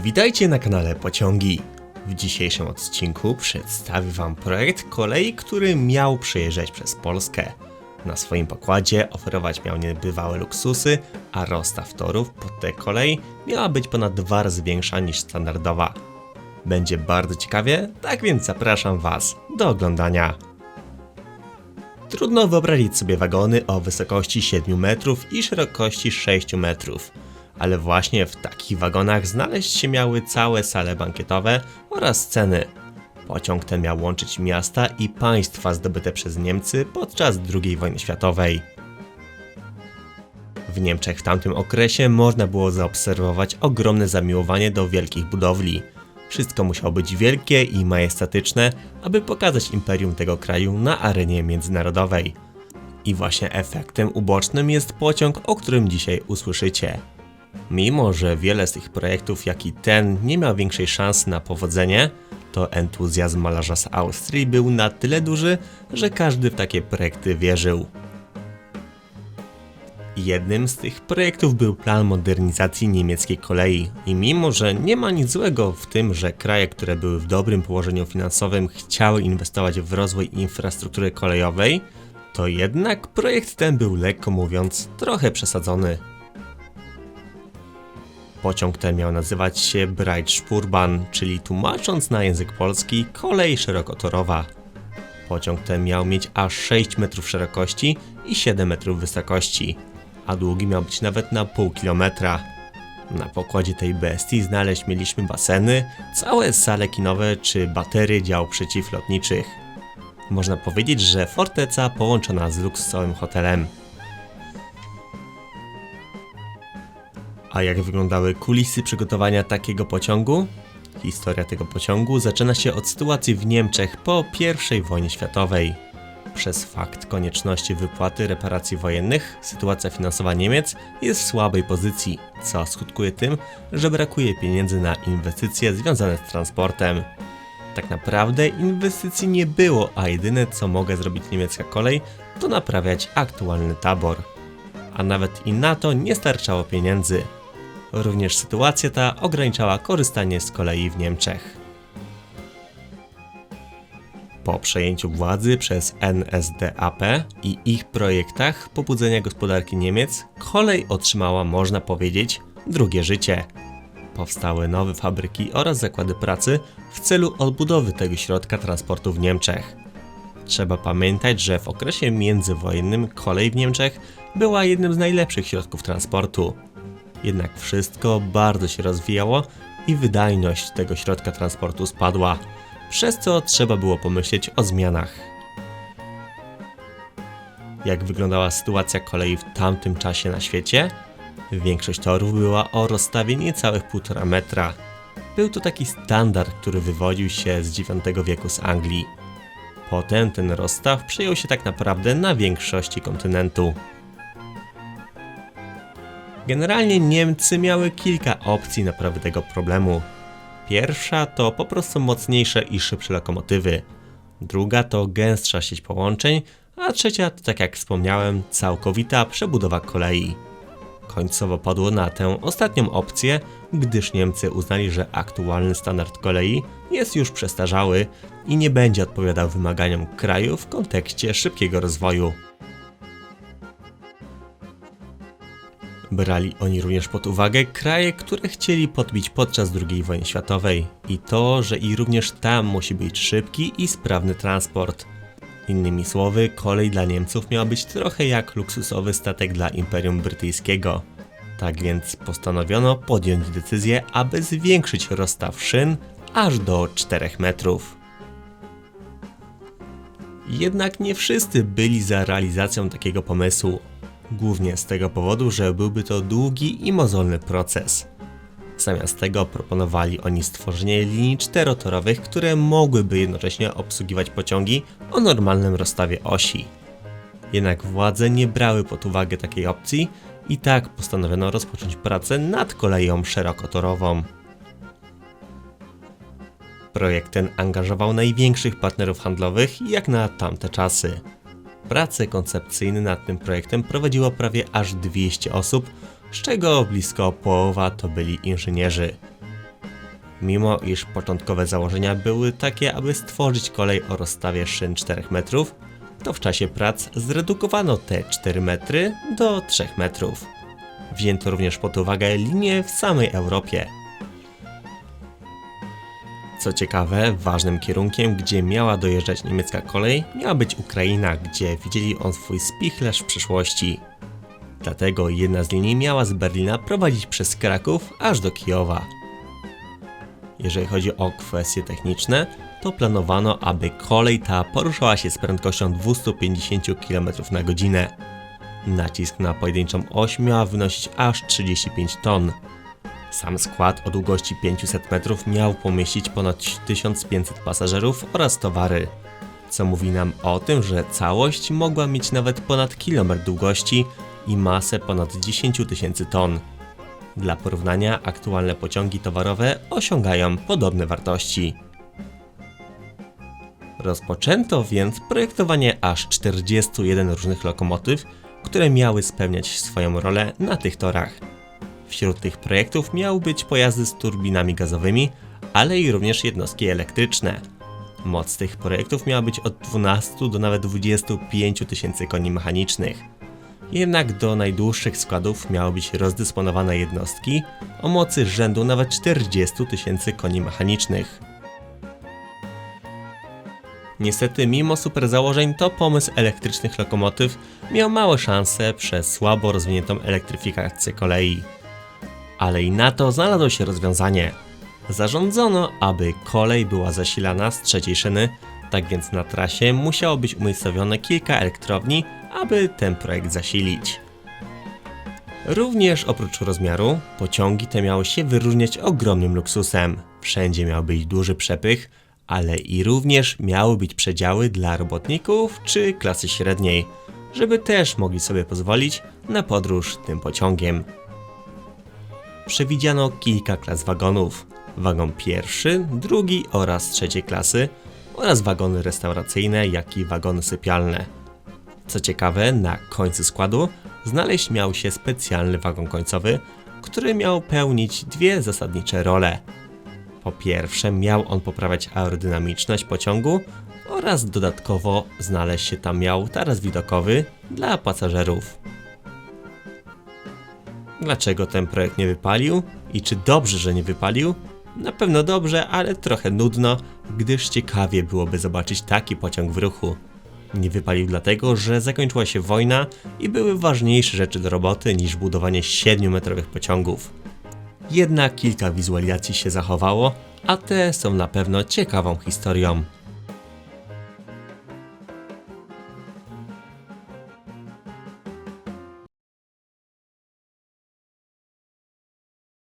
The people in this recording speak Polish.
Witajcie na kanale Pociągi. W dzisiejszym odcinku przedstawię Wam projekt kolei, który miał przejeżdżać przez Polskę. Na swoim pokładzie oferować miał niebywałe luksusy, a rozstaw torów pod tę kolej miała być ponad dwa razy większa niż standardowa. Będzie bardzo ciekawie, tak więc zapraszam Was do oglądania. Trudno wyobrazić sobie wagony o wysokości 7 metrów i szerokości 6 metrów. Ale właśnie w takich wagonach znaleźć się miały całe sale bankietowe oraz sceny. Pociąg ten miał łączyć miasta i państwa zdobyte przez Niemcy podczas II wojny światowej. W Niemczech w tamtym okresie można było zaobserwować ogromne zamiłowanie do wielkich budowli. Wszystko musiało być wielkie i majestatyczne, aby pokazać imperium tego kraju na arenie międzynarodowej. I właśnie efektem ubocznym jest pociąg, o którym dzisiaj usłyszycie. Mimo, że wiele z tych projektów, jak i ten, nie miał większej szansy na powodzenie, to entuzjazm malarza z Austrii był na tyle duży, że każdy w takie projekty wierzył. Jednym z tych projektów był plan modernizacji niemieckiej kolei i mimo, że nie ma nic złego w tym, że kraje, które były w dobrym położeniu finansowym chciały inwestować w rozwój infrastruktury kolejowej, to jednak projekt ten był lekko mówiąc trochę przesadzony. Pociąg ten miał nazywać się Breitspurban, czyli tłumacząc na język polski kolej szerokotorowa. Pociąg ten miał mieć aż 6 metrów szerokości i 7 metrów wysokości, a długi miał być nawet na pół kilometra. Na pokładzie tej bestii znaleźć mieliśmy baseny, całe sale kinowe czy baterie dział przeciwlotniczych. Można powiedzieć, że forteca połączona z luksusowym hotelem. A jak wyglądały kulisy przygotowania takiego pociągu? Historia tego pociągu zaczyna się od sytuacji w Niemczech po I wojnie światowej. Przez fakt konieczności wypłaty reparacji wojennych, sytuacja finansowa Niemiec jest w słabej pozycji, co skutkuje tym, że brakuje pieniędzy na inwestycje związane z transportem. Tak naprawdę inwestycji nie było, a jedyne co mogła zrobić niemiecka kolej, to naprawiać aktualny tabor. A nawet i na to nie starczało pieniędzy. Również sytuacja ta ograniczała korzystanie z kolei w Niemczech. Po przejęciu władzy przez NSDAP i ich projektach pobudzenia gospodarki Niemiec, kolej otrzymała, można powiedzieć, drugie życie. Powstały nowe fabryki oraz zakłady pracy w celu odbudowy tego środka transportu w Niemczech. Trzeba pamiętać, że w okresie międzywojennym kolej w Niemczech była jednym z najlepszych środków transportu. Jednak wszystko bardzo się rozwijało i wydajność tego środka transportu spadła, przez co trzeba było pomyśleć o zmianach. Jak wyglądała sytuacja kolei w tamtym czasie na świecie? Większość torów była o rozstawie niecałych 1,5 metra. Był to taki standard, który wywodził się z IX wieku z Anglii. Potem ten rozstaw przyjął się tak naprawdę na większości kontynentu. Generalnie Niemcy miały kilka opcji naprawy tego problemu. Pierwsza to po prostu mocniejsze i szybsze lokomotywy. Druga to gęstsza sieć połączeń, a trzecia to tak jak wspomniałem, całkowita przebudowa kolei. Końcowo padło na tę ostatnią opcję, gdyż Niemcy uznali, że aktualny standard kolei jest już przestarzały i nie będzie odpowiadał wymaganiom kraju w kontekście szybkiego rozwoju. Brali oni również pod uwagę kraje, które chcieli podbić podczas II wojny światowej i to, że i również tam musi być szybki i sprawny transport. Innymi słowy, kolej dla Niemców miała być trochę jak luksusowy statek dla Imperium Brytyjskiego. Tak więc postanowiono podjąć decyzję, aby zwiększyć rozstaw szyn aż do 4 metrów. Jednak nie wszyscy byli za realizacją takiego pomysłu. Głównie z tego powodu, że byłby to długi i mozolny proces. Zamiast tego proponowali oni stworzenie linii czterotorowych, które mogłyby jednocześnie obsługiwać pociągi o normalnym rozstawie osi. Jednak władze nie brały pod uwagę takiej opcji i tak postanowiono rozpocząć pracę nad koleją szerokotorową. Projekt ten angażował największych partnerów handlowych jak na tamte czasy. Prace koncepcyjne nad tym projektem prowadziło prawie aż 200 osób, z czego blisko połowa to byli inżynierzy. Mimo iż początkowe założenia były takie, aby stworzyć kolej o rozstawie szyn 4 metrów, to w czasie prac zredukowano te 4 metry do 3 metrów. Wzięto również pod uwagę linie w samej Europie. Co ciekawe, ważnym kierunkiem, gdzie miała dojeżdżać niemiecka kolej, miała być Ukraina, gdzie widzieli on swój spichlerz w przyszłości. Dlatego jedna z linii miała z Berlina prowadzić przez Kraków aż do Kijowa. Jeżeli chodzi o kwestie techniczne, to planowano, aby kolej ta poruszała się z prędkością 250 km na godzinę. Nacisk na pojedynczą oś miała wynosić aż 35 ton. Sam skład o długości 500 metrów miał pomieścić ponad 1500 pasażerów oraz towary, co mówi nam o tym, że całość mogła mieć nawet ponad kilometr długości i masę ponad 10 tysięcy ton. Dla porównania, aktualne pociągi towarowe osiągają podobne wartości. Rozpoczęto więc projektowanie aż 41 różnych lokomotyw, które miały spełniać swoją rolę na tych torach. Wśród tych projektów miały być pojazdy z turbinami gazowymi, ale i również jednostki elektryczne. Moc tych projektów miała być od 12 do nawet 25 tysięcy koni mechanicznych. Jednak do najdłuższych składów miały być rozdysponowane jednostki o mocy rzędu nawet 40 tysięcy koni mechanicznych. Niestety, mimo super założeń, to pomysł elektrycznych lokomotyw miał małe szanse przez słabo rozwiniętą elektryfikację kolei. Ale i na to znalazło się rozwiązanie. Zarządzono, aby kolej była zasilana z trzeciej szyny, tak więc na trasie musiało być umiejscowione kilka elektrowni, aby ten projekt zasilić. Również oprócz rozmiaru, pociągi te miały się wyróżniać ogromnym luksusem. Wszędzie miał być duży przepych, ale i również miały być przedziały dla robotników czy klasy średniej, żeby też mogli sobie pozwolić na podróż tym pociągiem. Przewidziano kilka klas wagonów. Wagon pierwszy, drugi oraz trzeciej klasy oraz wagony restauracyjne, jak i wagony sypialne. Co ciekawe, na końcu składu znaleźć miał się specjalny wagon końcowy, który miał pełnić dwie zasadnicze role. Po pierwsze, miał on poprawiać aerodynamiczność pociągu oraz dodatkowo znaleźć się tam miał taras widokowy dla pasażerów. Dlaczego ten projekt nie wypalił i czy dobrze, że nie wypalił? Na pewno dobrze, ale trochę nudno, gdyż ciekawie byłoby zobaczyć taki pociąg w ruchu. Nie wypalił dlatego, że zakończyła się wojna i były ważniejsze rzeczy do roboty niż budowanie 7-metrowych pociągów. Jednak kilka wizualizacji się zachowało, a te są na pewno ciekawą historią.